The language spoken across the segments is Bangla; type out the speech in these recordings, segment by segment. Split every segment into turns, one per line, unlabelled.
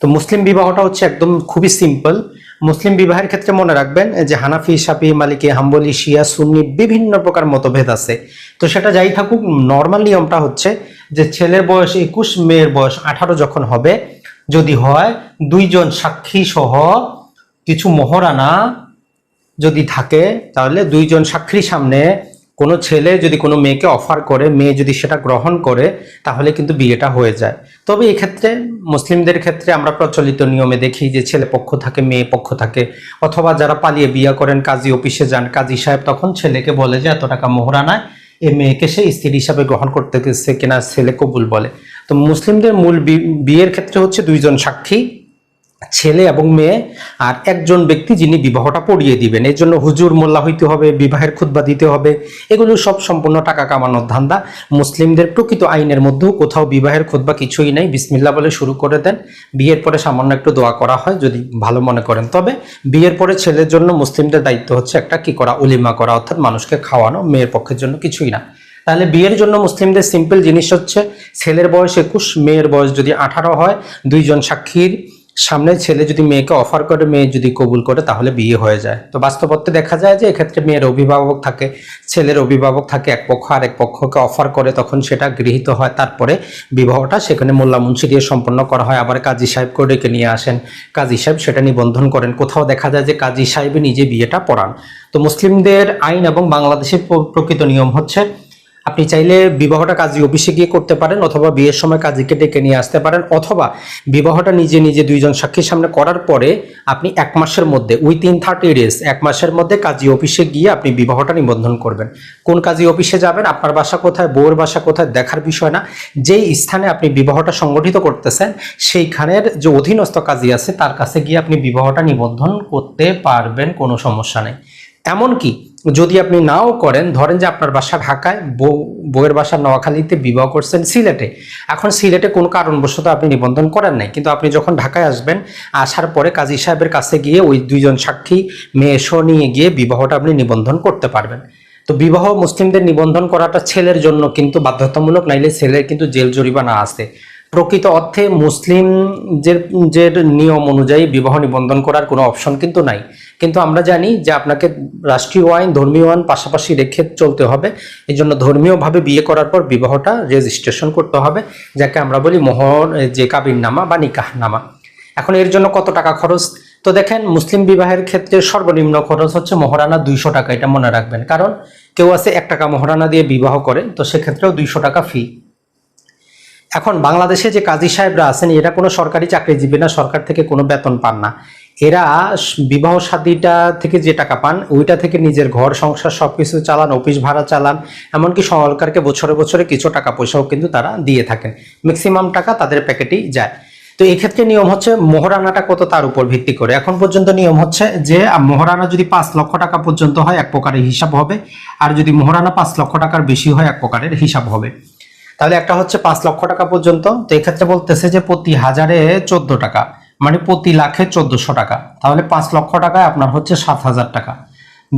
তো মুসলিম বিবাহটা হচ্ছে একদম খুবই সিম্পল। মুসলিম বিবাহের ক্ষেত্রে মনে রাখবেন যে হানাফি সাপি মালিকি, হাম্বলি, শিয়া, সুন্নি বিভিন্ন প্রকার মতভেদ আছে। তো সেটা যাই থাকুক নর্মাল নিয়মটা হচ্ছে যে ছেলের বয়স একুশ, মেয়ের বয়স আঠারো যখন হবে, যদি হয় দুইজন সাক্ষী সহ কিছু মোহরানা যদি থাকে, তাহলে দুইজন সাক্ষীর সামনে কোনো ছেলে যদি কোনো মেয়েকে অফার করে, মেয়ে যদি সেটা গ্রহণ করে, তাহলে কিন্তু বিয়েটা হয়ে যায়। তবে এক্ষেত্রে মুসলিমদের ক্ষেত্রে আমরা প্রচলিত নিয়মে দেখি যে ছেলে পক্ষ থাকে, মেয়ে পক্ষ থাকে। অথবা যারা পালিয়ে বিয়ে করেন, কাজী অফিসে যান, কাজী সাহেব তখন ছেলেকে বলে যে, এত টাকা মোহরা মোহরানায় এ মেয়েকে সে স্ত্রী হিসাবে গ্রহণ করতে গেছে কিনা, ছেলে কবুল বলে। তো মুসলিমদের মূল বিয়ের ক্ষেত্রে হচ্ছে দুইজন সাক্ষী। ছেলে এবং মেয়ে আর একজন ব্যক্তি যিনি বিবাহটা পড়িয়ে দিবেন। এর জন্য হুজুর মোল্লা হইতে হবে, বিবাহের খুতবা দিতে হবে। এগুলো সব সম্পূর্ণ টাকা কামানোর ধান্দা। মুসলিমদের প্রকৃত আইনের মধ্যেও কোথাও বিবাহের খুতবা কিছুই নাই। বিসমিল্লা বলে শুরু করে দেন। বিয়ের পরে সামান্য একটু দোয়া করা হয় যদি ভালো মনে করেন। তবে বিয়ের পরে ছেলের জন্য মুসলিমদের দায়িত্ব হচ্ছে একটা কি করা, উলিমা করা, অর্থাৎ মানুষকে খাওয়ানো, মেয়ের পক্ষের জন্য কিছুই না। তাহলে বিয়ের জন্য মুসলিমদের সিম্পল জিনিস হচ্ছে, ছেলের বয়স একুশ, মেয়ের বয়স যদি আঠারো হয়, দুইজন সাক্ষীর সামনে ছেলে যদি মেয়েকে অফার করে, মেয়ে যদি কবুল করে, তাহলে বিয়ে হয়ে যায়। তো বাস্তবত্বে দেখা যায় যে এক্ষেত্রে মেয়ের অভিভাবক থাকে, ছেলের অভিভাবক থাকে, এক পক্ষ আর এক পক্ষকে অফার করে, তখন সেটা গৃহীত হয়। তারপরে বিবাহটা সেখানে মোল্লা মুন্সি দিয়ে সম্পন্ন করা হয়। আবার কাজী সাহেবকে ডেকে নিয়ে আসেন। কাজী সাহেব সেটা নিবন্ধন করেন। কোথাও দেখা যায় যে কাজী সাহেবই নিজে বিয়েটা পড়ান। তো মুসলিমদের আইন এবং বাংলাদেশের প্রকৃত নিয়ম হচ্ছে আপনি চাইলে বিবাহটা কাজী অফিসে গিয়ে করতে পারেন অথবা বিয়ের সময় কাজীকে ডেকে নিয়ে আসতে পারেন অথবা বিবাহটা নিজে নিজে দুইজন সাক্ষীর সামনে করার পরে আপনি এক মাসের মধ্যে উইথিন থার্টি ডেজ এক মাসের মধ্যে কাজী অফিসে গিয়ে আপনি বিবাহটা নিবন্ধন করবেন। কোন কাজী অফিসে যাবেন, আপনার বাসা কোথায়, বউয়ের বাসা কোথায়, দেখার বিষয় না। যেই স্থানে আপনি বিবাহটা সংগঠিত করতেছেন, সেইখানের যে অধীনস্থ কাজী আছে, তার কাছে গিয়ে আপনি বিবাহটা নিবন্ধন করতে পারবেন, কোনো সমস্যা নেই। এমনকি যদি আপনি নাও করেন, ধরেন যে আপনার বাসা ঢাকায়, বউ, বউয়ের বাসা নোয়াখালীতে বিবাহ করছেন সিলেটে। এখন সিলেটে কোনো কারণবশত আপনি নিবন্ধন করেন নাই। কিন্তু আপনি যখন ঢাকায় আসবেন, আসার পরে কাজী সাহেবের কাছে গিয়ে ওই দুইজন সাক্ষী, মেয়ে নিয়ে গিয়ে বিবাহটা আপনি নিবন্ধন করতে পারবেন। তো বিবাহ মুসলিমদের নিবন্ধন করাটা ছেলের জন্য কিন্তু বাধ্যতামূলক, নাইলে ছেলের কিন্তু জেল জরিমানা আছে। প্রকৃত অর্থে মুসলিম যে নিয়ম অনুযায়ী বিবাহ নিবন্ধন করার কোনো অপশন কিন্তু নাই। কিন্তু আমরা জানি যে আপনাকে রাষ্ট্রীয় আইন, ধর্মীয় আইন পাশাপাশি রেখে চলতে হবে। এই জন্য ধর্মীয়ভাবে বিয়ে করার পর বিবাহটা রেজিস্ট্রেশন করতে হবে, যাকে আমরা বলি মোহর যে কাবির নামা বা নিকাহ নামা এখন এর জন্য কত টাকা খরচ? তো দেখেন, মুসলিম বিবাহের ক্ষেত্রে সর্বনিম্ন খরচ হচ্ছে মহারানা দুইশো টাকা, এটা মনে রাখবেন। কারণ কেউ আছে এক টাকা মহারানা দিয়ে বিবাহ করে, তো সেক্ষেত্রেও দুইশো টাকা ফি এখন বাংলাদেশে যে কাজী সাহেবরা আছেন, এরা কোনো সরকারি চাকরিজীবী না, সরকার থেকে কোনো বেতন পান না। এরা বিবাহ শাদীটা থেকে যে টাকা পান, ওইটা থেকে নিজের ঘর, সংসার সবকিছু চালান, অফিস ভাড়া চালান, এমনকি সরকারকে বছরে বছরে কিছু টাকা পয়সাও কিন্তু তারা দিয়ে থাকেন। ম্যাক্সিমাম টাকা তাদের প্যাকেটেই যায়। তো এক্ষেত্রে নিয়ম হচ্ছে মোহরানাটা কত তার উপর ভিত্তি করে। এখন পর্যন্ত নিয়ম হচ্ছে যে মোহরানা যদি পাঁচ লক্ষ টাকা পর্যন্ত হয়, এক প্রকারের হিসাব হবে, আর যদি মোহরানা পাঁচ লক্ষ টাকার বেশি হয়, এক প্রকারের হিসাব হবে। তাহলে একটা হচ্ছে পাঁচ লক্ষ টাকা পর্যন্ত। তো এক্ষেত্রে বলতেছে যে প্রতি হাজারে চোদ্দ টাকা মানে প্রতি লাখে চোদ্দশো টাকা। তাহলে পাঁচ লক্ষ টাকায় আপনার হচ্ছে সাত হাজার টাকা।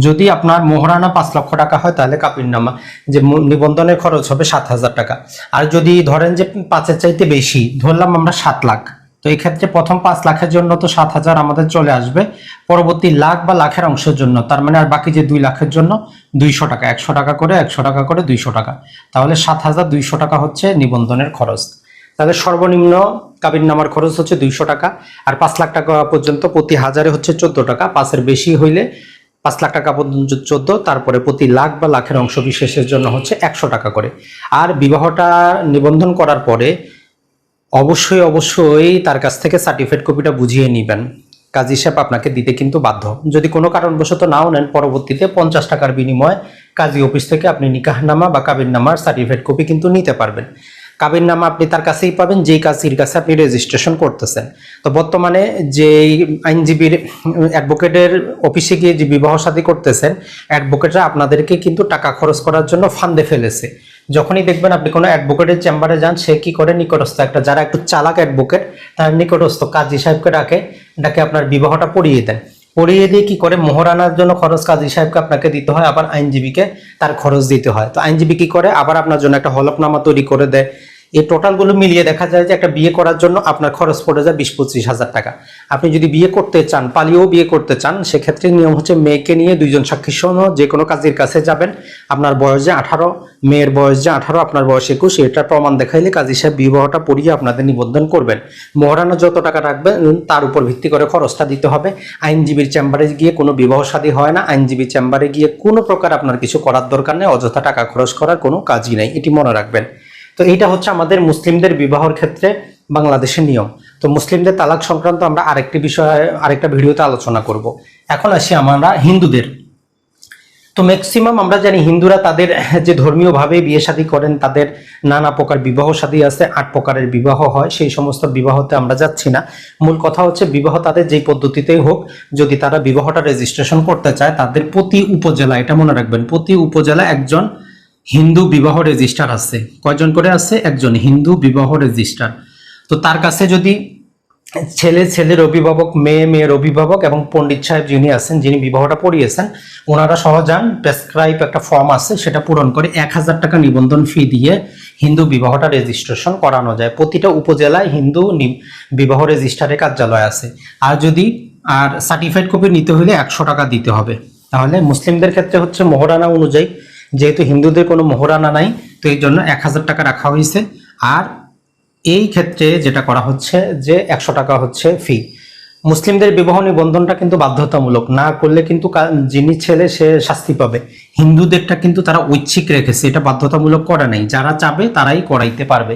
যদি আপনার মোহরানা পাঁচ লক্ষ টাকা হয়, তাহলে কাপির নামা, যে নিবন্ধনের খরচ হবে সাত হাজার টাকা। আর যদি ধরেন যে পাঁচের চাইতে বেশি, ধরলাম আমরা সাত লাখ। তো এই ক্ষেত্রে প্রথম পাঁচ লাখের জন্য তো সাত হাজার আমাদের চলে আসবে। পরবর্তী লাখ বা লাখের অংশের জন্য, তার মানে আর বাকি যে দুই লাখের জন্য দুইশো টাকা, একশো টাকা করে, একশো টাকা করে দুইশো টাকা। তাহলে সাত হাজার দুইশো টাকা হচ্ছে নিবন্ধনের খরচ। তাহলে সর্বনিম্ন কাবিন নামার খরচ হচ্ছে দুইশো টাকা, আর পাঁচ লাখ টাকা পর্যন্ত প্রতি হাজারে হচ্ছে চোদ্দ টাকা। পাঁচের বেশি হইলে পাঁচ লাখ টাকা পর্যন্ত চোদ্দ, তারপরে প্রতি লাখ বা লাখের অংশ বিশেষের জন্য হচ্ছে একশো টাকা করে। আর বিবাহটা নিবন্ধন করার পরে অবশ্যই অবশ্যই তার কাছ থেকে সার্টিফিকেট কপিটা বুঝিয়ে নেবেন। কাজী হিসাব আপনাকে দিতে কিন্তু বাধ্য। যদি কোনো কারণবশত নাও নেন, পরবর্তীতে পঞ্চাশ টাকার বিনিময়ে কাজী অফিস থেকে আপনি নিকাহনামা বা কাবিরনামার সার্টিফিকেট কপি কিন্তু নিতে পারবেন। কাবিরনামা আপনি তার কাছেই পাবেন, যেই কাজীর কাছে আপনি রেজিস্ট্রেশন করতেছেন। তো বর্তমানে যেই আইনজীবীর অ্যাডভোকেটের অফিসে গিয়ে যে বিবাহ শাদী করতেছেন অ্যাডভোকেটরা আপনাদেরকে কিন্তু টাকা খরচ করার জন্য ফান্দে ফেলেছে। যখনই দেখবেন আপনি কোনো অ্যাডভোকেটের চেম্বারে যান, সে কি করে? নিকটস্থ একটা, যারা একটু চালাক অ্যাডভোকেট তার নিকটস্থ কাজী সাহেবকে ডাকে ডাকে আপনার বিবাহটা পড়িয়ে দেন। পড়িয়ে দিয়ে কি করে? মোহরানার জন্য খরচ কাজী সাহেবকে আপনাকে দিতে হয়, আবার আইনজীবীকে তার খরচ দিতে হয়। তো আইনজীবী কি করে? আবার আপনার জন্য একটা হলফনামা তৈরি করে দেয়। এই টোটালগুলো মিলিয়ে দেখা যায় যে একটা বিয়ে করার জন্য আপনার খরচ পড়ে যায় বিশ পঁচিশ হাজার টাকা। আপনি যদি বিয়ে করতে চান, পালিয়েও বিয়ে করতে চান, সেক্ষেত্রে নিয়ম হচ্ছে মেয়েকে নিয়ে দুইজন সাক্ষী সহ যে কোনো কাজের কাছে যাবেন। আপনার বয়স যে আঠারো, মেয়ের বয়স যে আঠারো, আপনার বয়স একুশ, এটা প্রমাণ দেখাইলে কাজী সাহেব বিবাহটা পড়িয়ে আপনাদের নিবন্ধন করবেন। মহারানা যত টাকা রাখবেন, তার উপর ভিত্তি করে খরচটা দিতে হবে। আইনজীবীর চেম্বারে গিয়ে কোনো বিবাহ শাদী হয় না। আইনজীবী চেম্বারে গিয়ে কোনো প্রকার আপনার কিছু করার দরকার নেই, অযথা টাকা খরচ করার কোনো কাজই নেই। এটি মনে রাখবেন। তো এইটা হচ্ছে আমাদের মুসলিমদের বিবাহর ক্ষেত্রে বাংলাদেশের নিয়ম। তো মুসলিমদের তালাক সংক্রান্ত আমরা আরেকটি বিষয়ে, আরেকটা ভিডিওতে আলোচনা করব। এখন আসি আমরা হিন্দুদের। তো ম্যাক্সিমাম আমরা জানি হিন্দুরা তাদের যে ধর্মীয়ভাবে বিয়ে শাদী করেন, তাদের নানা প্রকার বিবাহ শাদী আছে, আট প্রকারের বিবাহ হয়, সেই সমস্ত বিবাহতে আমরা যাচ্ছি না। মূল কথা হচ্ছে বিবাহ তাদের যেই পদ্ধতিতেই হোক, যদি তারা বিবাহটা রেজিস্ট্রেশন করতে চায়, তাদের প্রতি উপজেলা, এটা মনে রাখবেন, প্রতি উপজেলা একজন হিন্দু বিবাহ রেজিস্টার আছে। কয়জন করে আছে? একজন হিন্দু বিবাহ রেজিস্টার তো তার কাছে যদি ছেলে, ছেলের অভিভাবক, মেয়ে, মেয়ের অভিভাবক এবং পণ্ডিত সাহেব যিনি আছেন, যিনি বিবাহটা পড়িয়েছেন, ওনারা সহজান প্রেসক্রাইব একটা ফর্ম আছে, সেটা পূরণ করে এক হাজার টাকা নিবন্ধন ফি দিয়ে হিন্দু বিবাহটা রেজিস্ট্রেশন করানো যায়। প্রতিটা উপজেলায় হিন্দু বিবাহ রেজিস্টারের কার্যালয় আছে। আর যদি, আর সার্টিফাইড কপি নিতে হলে একশো টাকা দিতে হবে। তাহলে মুসলিমদের ক্ষেত্রে হচ্ছে মোহরানা অনুযায়ী যেহেতু হিন্দুদের কোনো মোহরানা নাই, তো এই জন্য এক হাজার টাকা রাখা হয়েছে। আর এই ক্ষেত্রে যেটা করা হচ্ছে যে একশো টাকা হচ্ছে ফি মুসলিমদের বিবাহ নিবন্ধনটা কিন্তু বাধ্যতামূলক, না করলে কিন্তু যিনি ছেলে সে শাস্তি পাবে। হিন্দুদেরটা কিন্তু তারা ঐচ্ছিক রেখেছে, এটা বাধ্যতামূলক করা নেই। যারা চাবে তারাই করাইতে পারবে।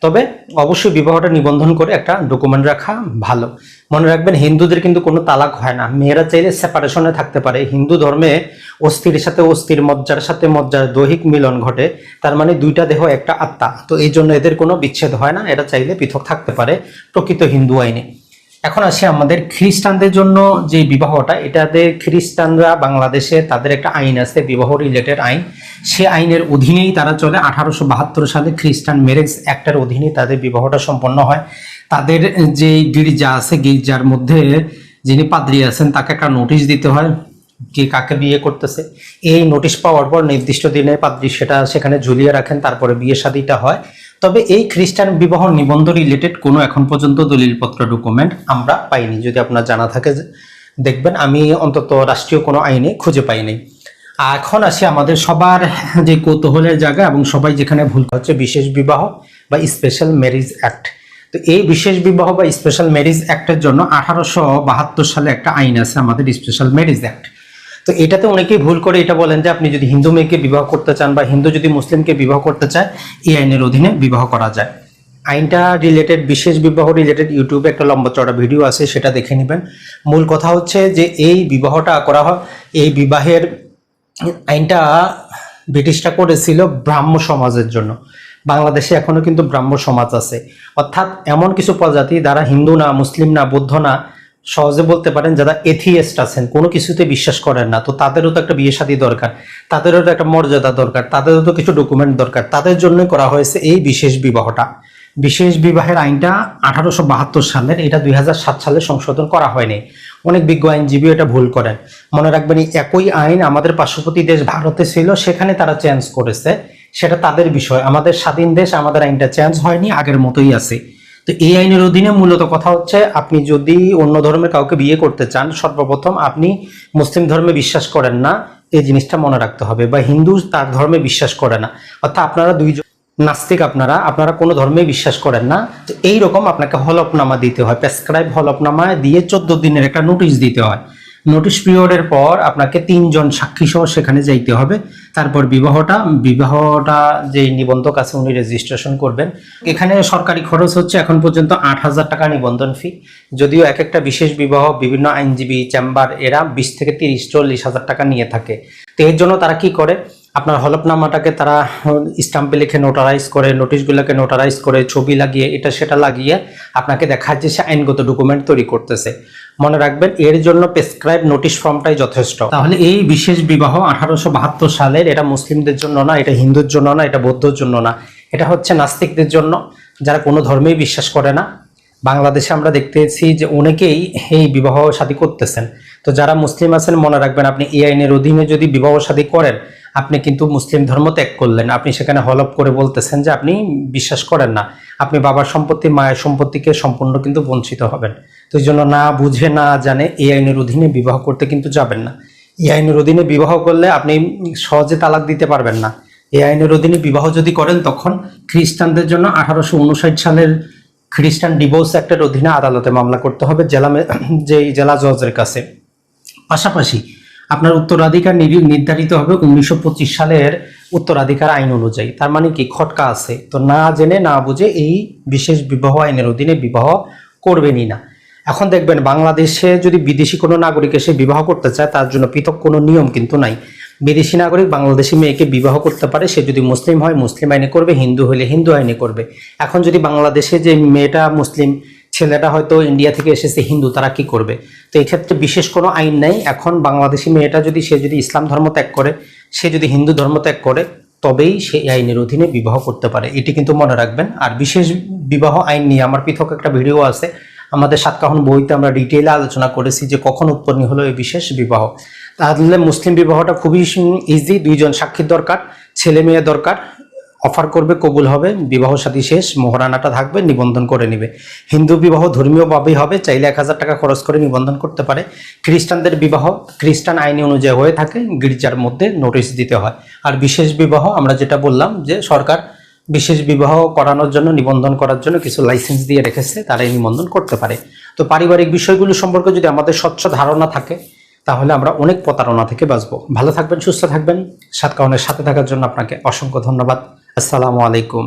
তবে অবশ্যই বিবাহটা নিবন্ধন করে একটা ডকুমেন্ট রাখা ভালো। মনে রাখবেন হিন্দুদের কিন্তু কোনো তালাক হয় না। মেয়েরা চাইলে সেপারেশনে থাকতে পারে। হিন্দু ধর্মে অস্থির সাথে অস্থির মজ্জার সাথে মজ্জার দৈহিক মিলন ঘটে। তার মানে দুইটা দেহ, একটা আত্মা। তো এই জন্য এদের কোনো বিচ্ছেদ হয় না। এরা চাইলে পৃথক থাকতে পারে প্রকৃত হিন্দু আইনে। এখন আসি আমাদের খ্রিস্টানদের জন্য যে বিবাহটা, এটাতে খ্রিস্টানরা বাংলাদেশে তাদের একটা আইন আছে, বিবাহ রিলেটেড আইন। সে আইনের অধীনেই তারা চলে। আঠারোশো বাহাত্তর সালে খ্রিস্টান ম্যারেজ অ্যাক্টের অধীনে তাদের বিবাহটা সম্পন্ন হয়। তাদের যে গির্জা আছে, গির্জার মধ্যে যিনি পাদ্রী আছেন, তাকে একটা নোটিশ দিতে হয় কে কাকে বিয়ে করতেছে। এই নোটিশ পাওয়ার পর নির্দিষ্ট দিনে পাদ্রী সেটা সেখানে ঝুলিয়ে রাখেন, তারপরে বিয়ে শাদীটা হয়। তবে এই খ্রিস্টান বিবাহ নিবন্ধ রিলেটেড কোনো এখন পর্যন্ত দলিলপত্র ডকুমেন্ট আমরা পাইনি। যদি আপনার জানা থাকে দেখবেন আমি অন্তত রাষ্ট্রীয় কোনো আইনে খুঁজে পাইনি এখন আসি আমাদের সবার যে কৌতূহলের জায়গা এবং সবাই যেখানে ভুল হচ্ছে, বিশেষ বিবাহ বা স্পেশাল ম্যারিজ অ্যাক্ট তো এই বিশেষ বিবাহ বা স্পেশাল ম্যারেজ অ্যাক্টের জন্য আঠারোশো বাহাত্তর সালে একটা আইন আছে, আমাদের স্পেশাল ম্যারিজ অ্যাক্ট তো এটাতে অনেকেই ভুল করে এটা বলেন যে আপনি যদি হিন্দু মেয়েকে বিবাহ করতে চান বা হিন্দু যদি মুসলিমকে বিবাহ করতে চায়, এই আইনের অধীনে বিবাহ করা যায়। আইনটা রিলেটেড বিশেষ বিবাহ রিলেটেড ইউটিউবে একটা লম্বা চড়া ভিডিও আছে, সেটা দেখে নেবেন। মূল কথা হচ্ছে যে এই বিবাহটা করা হয়, এই বিবাহের আইনটা ব্রিটিশরা করেছিল ব্রাহ্ম সমাজের জন্য। বাংলাদেশে এখনও কিন্তু ব্রাহ্ম সমাজ আছে। অর্থাৎ এমন কিছু প্রজাতি, যারা হিন্দু না, মুসলিম না, বৌদ্ধ না সহজে বলতে পারেন যারা এথিয়েস্ট আছেন, কোনো কিছুতে বিশ্বাস করেন না, তো তাদেরও তো একটা বিয়ে শাদী দরকার, তাদেরও তো একটা মর্যাদা দরকার, তাদেরও তো কিছু ডকুমেন্ট দরকার, তাদের জন্যই করা হয়েছে এই বিশেষ বিবাহটা। বিশেষ বিবাহের আইনটা আঠারোশো বাহাত্তর সালের, এটা দুই সাত সালে সংশোধন করা হয়নি। অনেক বিজ্ঞ আইনজীবী এটা ভুল করেন। মনে রাখবেন একই আইন আমাদের পার্শ্ববর্তী দেশ ভারতে ছিল, সেখানে তারা চেঞ্জ করেছে, সেটা তাদের বিষয়। আমাদের স্বাধীন দেশ আমাদের আইনটা চেঞ্জ হয়নি, আগের মতোই আছে। তো এই আইনের অধীনে মূলত কথা হচ্ছে, আপনি যদি অন্য ধর্মের কাউকে বিয়ে করতে চান, সর্বপ্রথম আপনি মুসলিম ধর্মে বিশ্বাস করেন না, এই জিনিসটা মনে রাখতে হবে বা হিন্দু তার ধর্মে বিশ্বাস করে না। অর্থাৎ আপনারা দুইজন নাস্তিক আপনারা আপনারা কোনো ধর্মে বিশ্বাস করেন না। তো এইরকম আপনাকে হলফনামা দিতে হয়, প্রেসক্রাইব হলফনামা দিয়ে চোদ্দ দিনের একটা নোটিশ দিতে হয়। নোটিশ পিরিয়ডের পর আপনাকে তিনজন সাক্ষী সহ সেখানে যাইতে হবে। তারপর বিবাহটা বিবাহটা যে নিবন্ধক আছে উনি রেজিস্ট্রেশন করবেন। এখানে সরকারি খরচ হচ্ছে এখন পর্যন্ত আট হাজার টাকা নিবন্ধন ফি যদিও এক একটা বিশেষ বিবাহ বিভিন্ন আইনজীবী চেম্বার এরা বিশ থেকে তিরিশ, চল্লিশ হাজার টাকা নিয়ে থাকে। তো এর জন্য তারা কি করে? আপনার হলফনামাটাকে তারা স্টাম্পে লিখে নোটারাইজ করে নোটিশগুলোকে নোটারাইজ করে, ছবি লাগিয়ে, এটা সেটা লাগিয়ে আপনাকে দেখায় যে সে আইনগত ডকুমেন্ট তৈরি করতেছে। মনে রাখবেন, এর জন্য প্রেসক্রাইব নোটিশ ফর্মটাই যথেষ্ট। তাহলে এই বিশেষ বিবাহ আঠারোশো বাহাত্তর সালের, এটা মুসলিমদের জন্য না, এটা হিন্দুর জন্য না, এটা বৌদ্ধর জন্য না। এটা হচ্ছে নাস্তিকদের জন্য, যারা কোনো ধর্মেই বিশ্বাস করে না। বাংলাদেশে আমরা দেখতেছি যে অনেকেই এই বিবাহ শাদী করতেছেন। তো যারা মুসলিম আছেন, মনে রাখবেন আপনি এই আইনের অধীনে যদি বিবাহ শাদী করেন আপনি কিন্তু মুসলিম ধর্ম ত্যাগ করলেন। আপনি সেখানে হলপ করে বলতেছেন যে আপনি বিশ্বাস করেন না। আপনি বাবার সম্পত্তি, মায়ের সম্পত্তিকে সম্পূর্ণ কিন্তু বঞ্চিত হবেন। তো এই জন্য না বুঝে, না জানে এই আইনের অধীনে বিবাহ করতে কিন্তু যাবেন না। এই আইনের অধীনে বিবাহ করলে আপনি সহজে তালাক দিতে পারবেন না। এই আইনের অধীনে বিবাহ যদি করেন তখন খ্রিস্টানদের জন্য আঠারোশো উনষাট সালের খ্রিস্টান ডিভোর্স অ্যাক্টের অধীনে আদালতে মামলা করতে হবে জেলা যে জেলা জজের কাছে। পাশাপাশি আপনার উত্তরাধিকার নির- নির্ধারিত হবে উনিশশো পঁচিশ সালের উত্তরাধিকার আইন অনুযায়ী। তার মানে কি? খটকা আছে। তো না জেনে, না বুঝে এই বিশেষ বিবাহ আইনের অধীনে বিবাহ করবেনই না। এখন দেখবেন বাংলাদেশে যদি বিদেশি কোনো নাগরিক এসে বিবাহ করতে চায়, তার জন্য পৃথক কোনো নিয়ম কিন্তু নাই। বিদেশি নাগরিক বাংলাদেশি মেয়েকে বিবাহ করতে পারে, সে যদি মুসলিম হয়, মুসলিম আইনে করবে, হিন্দু হলে হিন্দু আইনে করবে। এখন যদি বাংলাদেশে যে মেয়েটা মুসলিম ছেলেটা হয়তো ইন্ডিয়া থেকে এসেছে, হিন্দু, তারা কি করবে? তো এই ক্ষেত্রে বিশেষ কোনো আইন নেই। এখন বাংলাদেশি মেয়েটা যদি, সে যদি ইসলাম ধর্ম ত্যাগ করে, সে যদি হিন্দু ধর্ম ত্যাগ করে, তবেই সে এই আইনের অধীনে বিবাহ করতে পারে। এটি কিন্তু মনে রাখবেন। আর বিশেষ বিবাহ আইন নিয়ে আমার পৃথক একটা ভিডিও আছে। আমাদের সাতকাহন বইতে আমরা ডিটেইলে আলোচনা করেছি যে কখন উৎপন্ন হলো এই বিশেষ বিবাহ। তাহলে মুসলিম বিবাহটা খুবই ইজি দুইজন সাক্ষীর দরকার, ছেলে মেয়ে দরকার। অফার করবে, কবুল হবে, বিবাহ সাথী শেষ, মোহরানাটা থাকবে, নিবন্ধন করে নেবে। হিন্দু বিবাহ ধর্মীয়ভাবেই হবে, চাইলে এক হাজার টাকা খরচ করে নিবন্ধন করতে পারে। খ্রিস্টানদের বিবাহ, খ্রিস্টান আইনি অনুযায়ী হয়ে থাকে, গির্জার মধ্যে নোটিশ দিতে হয়। আর বিশেষ বিবাহ, আমরা যেটা বললাম যে সরকার বিশেষ বিবাহ করানোর জন্য, নিবন্ধন করার জন্য কিছু লাইসেন্স দিয়ে রেখেছে তারা এই নিবন্ধন করতে পারে। তো পারিবারিক বিষয়গুলো সম্পর্কে যদি আমাদের স্বচ্ছ ধারণা থাকে, তাহলে আমরা অনেক প্রতারণা থেকে বাঁচবো। ভালো থাকবেন, সুস্থ থাকবেন। সাতকাহনের সাথে থাকার জন্য আপনাকে অসংখ্য ধন্যবাদ। আসসালামু আলাইকুম।